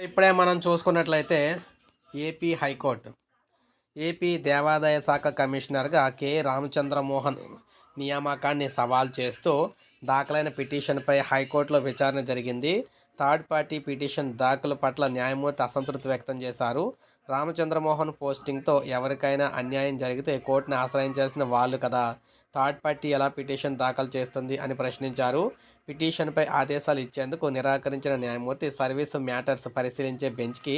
ఇప్పుడే మనం చూసుకున్నట్లయితే ఏపీ హైకోర్టు ఏపీ దేవాదాయ శాఖ కమిషనర్గా కె. రామచంద్రమోహన్ నియామకాన్ని సవాల్ చేస్తూ దాఖలైన పిటిషన్పై హైకోర్టులో విచారణ జరిగింది. థర్డ్ పార్టీ పిటిషన్ దాఖలు పట్ల న్యాయమూర్తి అసంతృప్తి వ్యక్తం చేశారు. రామచంద్రమోహన్ పోస్టింగ్తో ఎవరికైనా అన్యాయం జరిగితే కోర్టును ఆశ్రయించాల్సిన వాళ్ళు కదా. థర్డ్ పార్టీ ఎలా పిటిషన్ దాఖలు చేస్తుంది అని ప్రశ్నించారు. పిటిషన్పై ఆదేశాలు ఇచ్చేందుకు నిరాకరించిన న్యాయమూర్తి సర్వీస్ మ్యాటర్స్ పరిశీలించే బెంచ్కి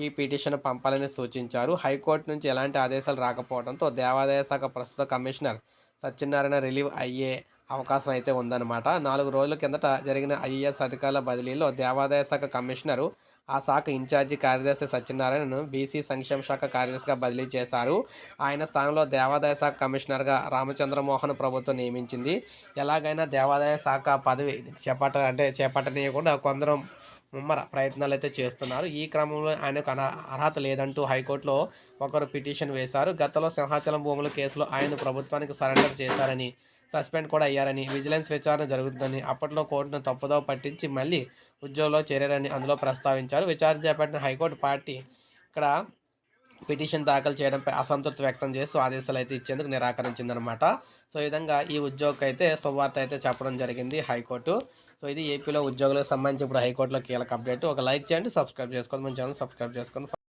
ఈ పిటిషన్ పంపాలని సూచించారు. హైకోర్టు నుంచి ఎలాంటి ఆదేశాలు రాకపోవడంతో దేవాదాయ శాఖ ప్రస్తుత కమిషనర్ సత్యనారాయణ రిలీవ్ అయ్యే అవకాశం అయితే ఉందన్నమాట. నాలుగు రోజుల కిందట జరిగిన ఐఏఎస్ అధికారుల బదిలీలో దేవాదాయ శాఖ కమిషనరు ఆ శాఖ ఇన్ఛార్జి కార్యదర్శి సత్యనారాయణను బీసీ సంక్షేమ శాఖ కార్యదర్శిగా బదిలీ చేశారు. ఆయన స్థానంలో దేవాదాయ శాఖ కమిషనర్గా రామచంద్రమోహన్ ప్రభుత్వం నియమించింది. ఎలాగైనా దేవాదాయ శాఖ పదవి చేపట్ట అంటే చేపట్టనీయకుండా కొందరు ముమ్మర ప్రయత్నాలు అయితే చేస్తున్నారు. ఈ క్రమంలో ఆయనకు అన అర్హత లేదంటూ హైకోర్టులో ఒకరు పిటిషన్ వేశారు. గతంలో సింహాచలం భూముల కేసులో ఆయన ప్రభుత్వానికి సరెండర్ చేశారని సస్పెండ్ కూడా అయ్యారని విజిలెన్స్ విచారణ జరుగుతుందని అప్పట్లో కోర్టును తప్పుదో పట్టించి మళ్ళీ ఉద్యోగంలో చేరారని అందులో ప్రస్తావించారు. విచారణ చేపట్టిన హైకోర్టు పార్టీ ఇక్కడ పిటిషన్ దాఖలు చేయడంపై అసంతృప్తి వ్యక్తం చేస్తూ ఆదేశాలు అయితే ఇచ్చేందుకు నిరాకరించిందనమాట సో ఈ విధంగా ఈ ఉద్యోగికి అయితే శుభవార్త అయితే చెప్పడం జరిగింది హైకోర్టు. సో ఇది ఏపీలో ఉద్యోగులకు సంబంధించి ఇప్పుడు హైకోర్టులో కీలక అప్డేట్. ఒక లైక్ చేయండి సబ్స్క్రైబ్ చేసుకోండి. మన ఛానల్ సబ్స్క్రైబ్ చేసుకోండి.